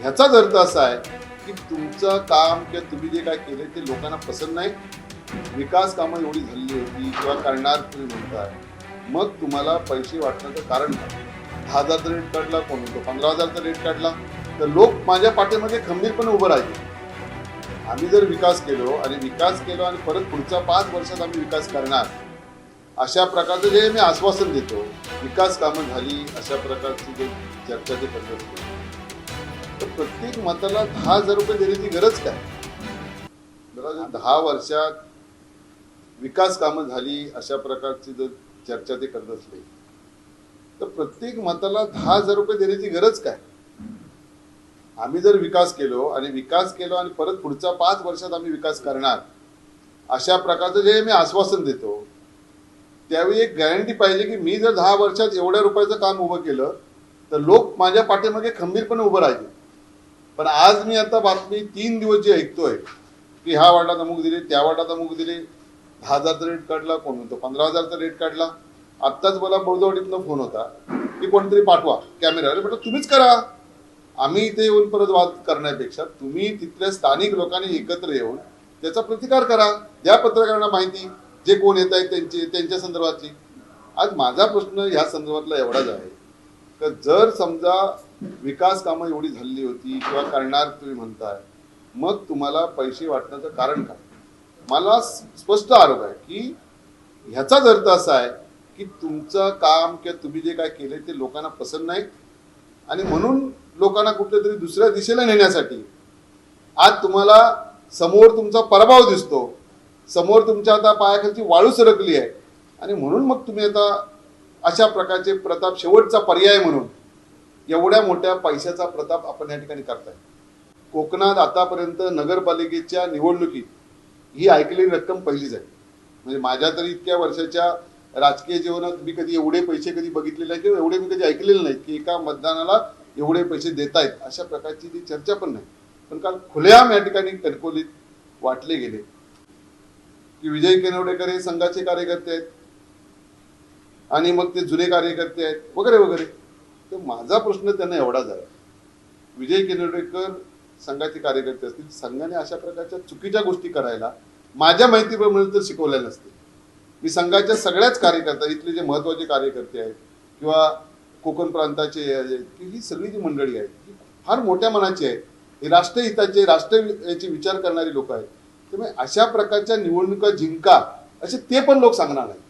ह्याचाच अर्थ असा आहे की तुमचं काम किंवा तुम्ही जे काय केले ते लोकांना पसंत नाही. विकास कामं एवढी झालेली होती किंवा करणार तुम्ही म्हणताय मग तुम्हाला पैसे वाटण्याचं कारण काय? दहा हजारचा रेट काढला कोण होतो? पंधरा हजारचा रेट काढला. तर लोक माझ्या पाठीमध्ये खंबीरपणे उभं राहिले. आम्ही जर विकास केलो आणि विकास केलो आणि परत पुढच्या पाच वर्षात आम्ही विकास करणार अशा प्रकारचं जे मी आश्वासन देतो विकास कामं झाली अशा प्रकारची जे चर्चा जे करत असतो तर प्रत्येक मताला दहा हजार रुपये देण्याची गरज काय? दहा वर्षात विकास कामं झाली अशा प्रकारची जर चर्चा ते करत असले तर प्रत्येक मताला दहा हजार रुपये देण्याची गरज काय? आम्ही जर विकास केलो आणि विकास केलो आणि परत पुढच्या पाच वर्षात आम्ही विकास करणार अशा प्रकारचं जे मी आश्वासन देतो त्यावेळी एक गॅरंटी पाहिजे की मी जर दहा वर्षात एवढ्या रुपयाचं काम उभं केलं तर लोक माझ्या पाठीमागे खंबीरपणे उभं राहिले. पण आज मी आता बातमी तीन दिवस जी ऐकतोय की ह्या वार्डात अमुक दिले त्या वार्डात अमुक दिले दहा हजारचा रेट काढला कोण म्हणतो पंधरा हजारचा रेट काढला. आत्ताच मला बौद्धवाडीतनं फोन होता की कोणतरी पाठवा कॅमेरा अरे म्हटलं तुम्हीच करा. आम्ही इथे येऊन परत वाद करण्यापेक्षा तुम्ही तिथल्या स्थानिक लोकांनी एकत्र येऊन त्याचा प्रतिकार करा. द्या पत्रकारांना माहिती जे कोण येत आहेत त्यांची त्यांच्या संदर्भातली. आज माझा प्रश्न ह्या संदर्भातला एवढाच आहे का जर समजा विकास कामं एवढी झालेली होती किंवा करणार तुम्ही म्हणताय मग तुम्हाला पैसे वाटण्याचं कारण काय? मला स्पष्ट आरोप आहे की ह्याचाच अर्थ असा आहे की तुमचं काम किंवा तुम्ही जे काय केले ते लोकांना पसंत नाही. आणि म्हणून लोकांना कुठल्या तरी दुसऱ्या दिशेला नेण्यासाठी आज तुम्हाला समोर तुमचा पराभव दिसतो. समोर तुमच्या आता पायाखालची वाळू सरकली आहे. आणि म्हणून मग तुम्ही आता अशा प्रकारचे प्रताप शेवटचा पर्याय म्हणून एवढ्या मोठ्या पैशाचा प्रताप आपण या ठिकाणी करताय. कोकणात आतापर्यंत नगरपालिकेच्या निवडणुकीत ही ऐकलेली रक्कम पहिलीच आहे. म्हणजे माझ्या तरी इतक्या वर्षाच्या राजकीय जीवनात मी कधी एवढे पैसे कधी बघितलेले नाही किंवा एवढे मी कधी ऐकलेले नाहीत की एका मतदानाला एवढे पैसे देत आहेत अशा प्रकारची ती चर्चा पण नाही. पण काल खुलेआम या ठिकाणी कणकोलीत वाटले गेले की विजय केनवडेकर हे संघाचे कार्यकर्ते आहेत आणि मग ते जुने कार्यकर्ते आहेत वगैरे वगैरे. तर माझा प्रश्न त्यांना एवढाच आहे विजय केनवडेकर संघाचे कार्यकर्ते असतील संघाने अशा प्रकारच्या चुकीच्या गोष्टी करायला माझ्या माहितीप्रमाणे तर शिकवल्या नसतील. मी संघाच्या सगळ्याच कार्यकर्ता इथले जे महत्त्वाचे कार्यकर्ते आहेत किंवा कोकण प्रांताचे की ही सगळी जी मंडळी आहेत ही फार मोठ्या मनाची आहे हे राष्ट्रहिताचे राष्ट्र याचे विचार करणारी लोक आहेत. त्यामुळे अशा प्रकारच्या निवडणुका जिंका असे ते पण लोक सांगणार नाही